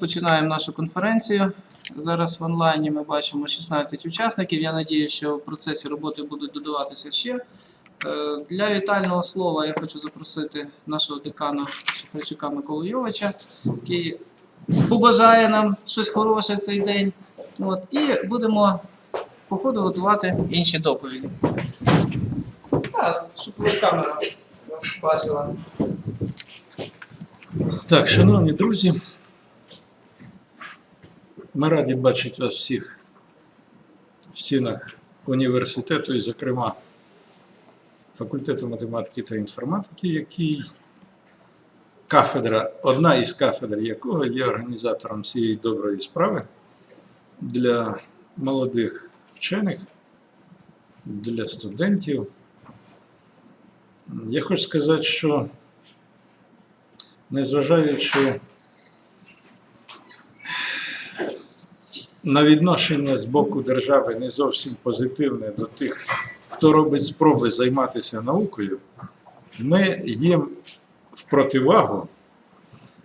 Починаємо нашу конференцію. Зараз в онлайні ми бачимо 16 учасників. Я сподіваюся, що в процесі роботи будуть додаватися ще. Е, Для вітального слова я хочу запросити нашого декана Шахарчука Миколу Йовича, який побажає нам щось хороше в цей день. От, і будемо по ходу готувати інші доповіді. Так, щоб камера бачила. Так, шановні друзі, ми раді бачити вас всіх в стінах університету і, зокрема, факультету математики та інформатики, який кафедра, одна із кафедр якого є організатором цієї доброї справи для молодих вчених, для студентів. Я хочу сказати, що незважаючи на відношення з боку держави не зовсім позитивне до тих, хто робить спроби займатися наукою, ми їм в противагу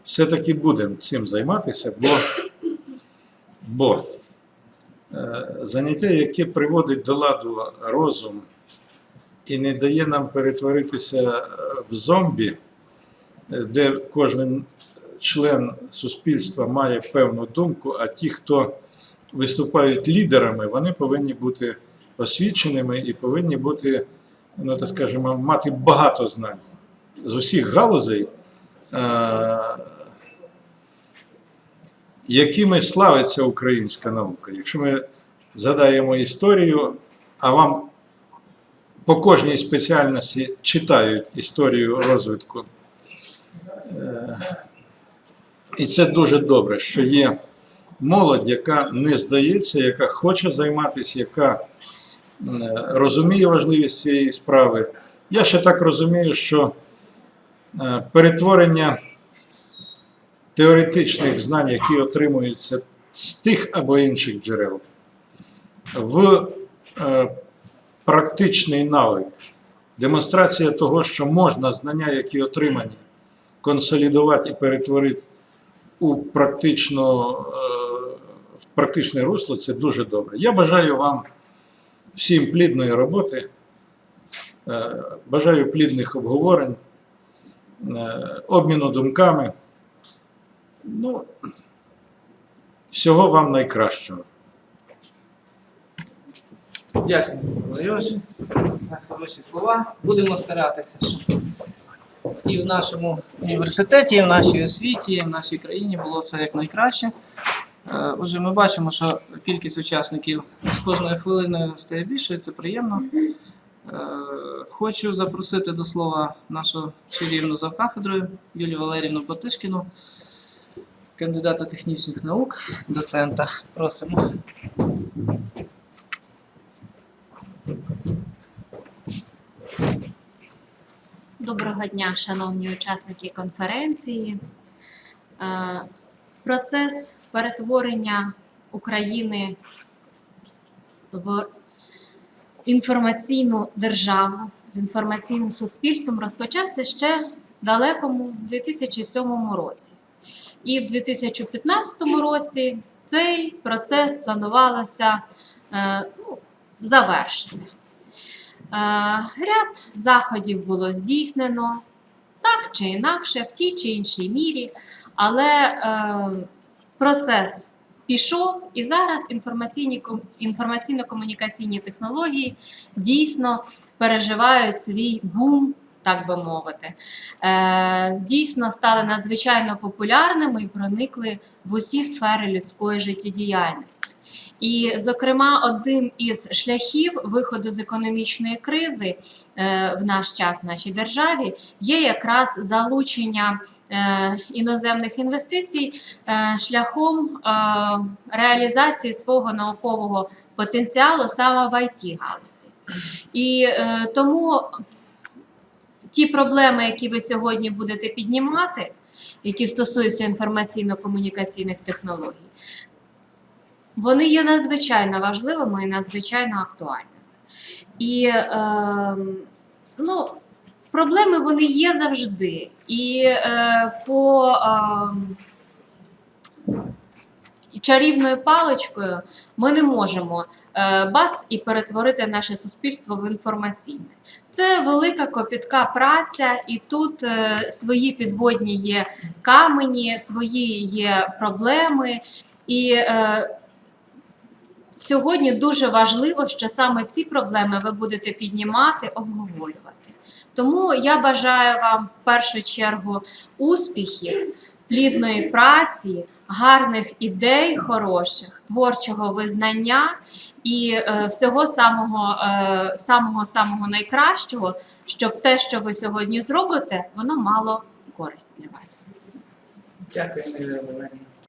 все-таки будемо цим займатися, бо, бо е, заняття, яке приводить до ладу розум і не дає нам перетворитися е, в зомбі, де кожен член суспільства має певну думку, а ті, хто виступають лідерами, вони повинні бути освіченими і повинні бути, ну так скажемо, мати багато знань з усіх галузей, е, якими славиться українська наука. Якщо ми згадаємо історію, а вам по кожній спеціальності читають історію розвитку Е, І це дуже добре, що є молодь, яка не здається, яка хоче займатися, яка е, розуміє важливість цієї справи. Я ще так розумію, що е, перетворення теоретичних знань, які отримуються з тих або інших джерел, в е, практичний навик, демонстрація того, що можна знання, які отримані, консолідувати і перетворити у практично, в практичне русло, це дуже добре. Я бажаю вам всім плідної роботи, е, бажаю плідних обговорень, е, обміну думками. Ну, всього вам найкращого. Дякую, Микола Йович. За Хороші слова. Будемо старатися, щоб і в нашому університеті, і в нашій освіті, і в нашій країні було все як найкраще. Е, Отже, ми бачимо, що кількість учасників з кожною хвилиною стає більшою, це приємно. Е, Хочу запросити до слова нашу чарівну завкафедрою Юлію Валерівну Потишкіну, кандидата технічних наук, доцента. Просимо. Доброго дня, шановні учасники конференції. Процес перетворення України в інформаційну державу з інформаційним суспільством розпочався ще в далекому 2007 році. І в 2015 році цей процес планувалося е, ну, завершити. Е, Ряд заходів було здійснено чи інакше, в тій чи іншій мірі, але е, процес пішов, і зараз інформаційні інформаційно-комунікаційні технології дійсно переживають свій бум. Так би мовити, е, дійсно стали надзвичайно популярними і проникли в усі сфери людської життєдіяльності. І, зокрема, одним із шляхів виходу з економічної кризи е, в наш час в нашій державі є якраз залучення е, іноземних інвестицій е, шляхом реалізації свого наукового потенціалу саме в it галузі. І тому ті проблеми, які ви сьогодні будете піднімати, які стосуються інформаційно-комунікаційних технологій, вони є надзвичайно важливими і надзвичайно актуальними. І е, ну, проблеми вони є завжди. І е, по е, чарівною паличкою ми не можемо е, бац і перетворити наше суспільство в інформаційне. Це велика копітка праця, і тут е, свої підводні є камені, свої є проблеми. І е, сьогодні дуже важливо, що саме ці проблеми ви будете піднімати, обговорювати. Тому я бажаю вам в першу чергу успіхів, плідної праці, гарних ідей, хороших, творчого визнання і е, всього самого, е, самого самого найкращого, щоб те, що ви сьогодні зробите, воно мало користь для вас. Дякую, Ірина Валеріївна.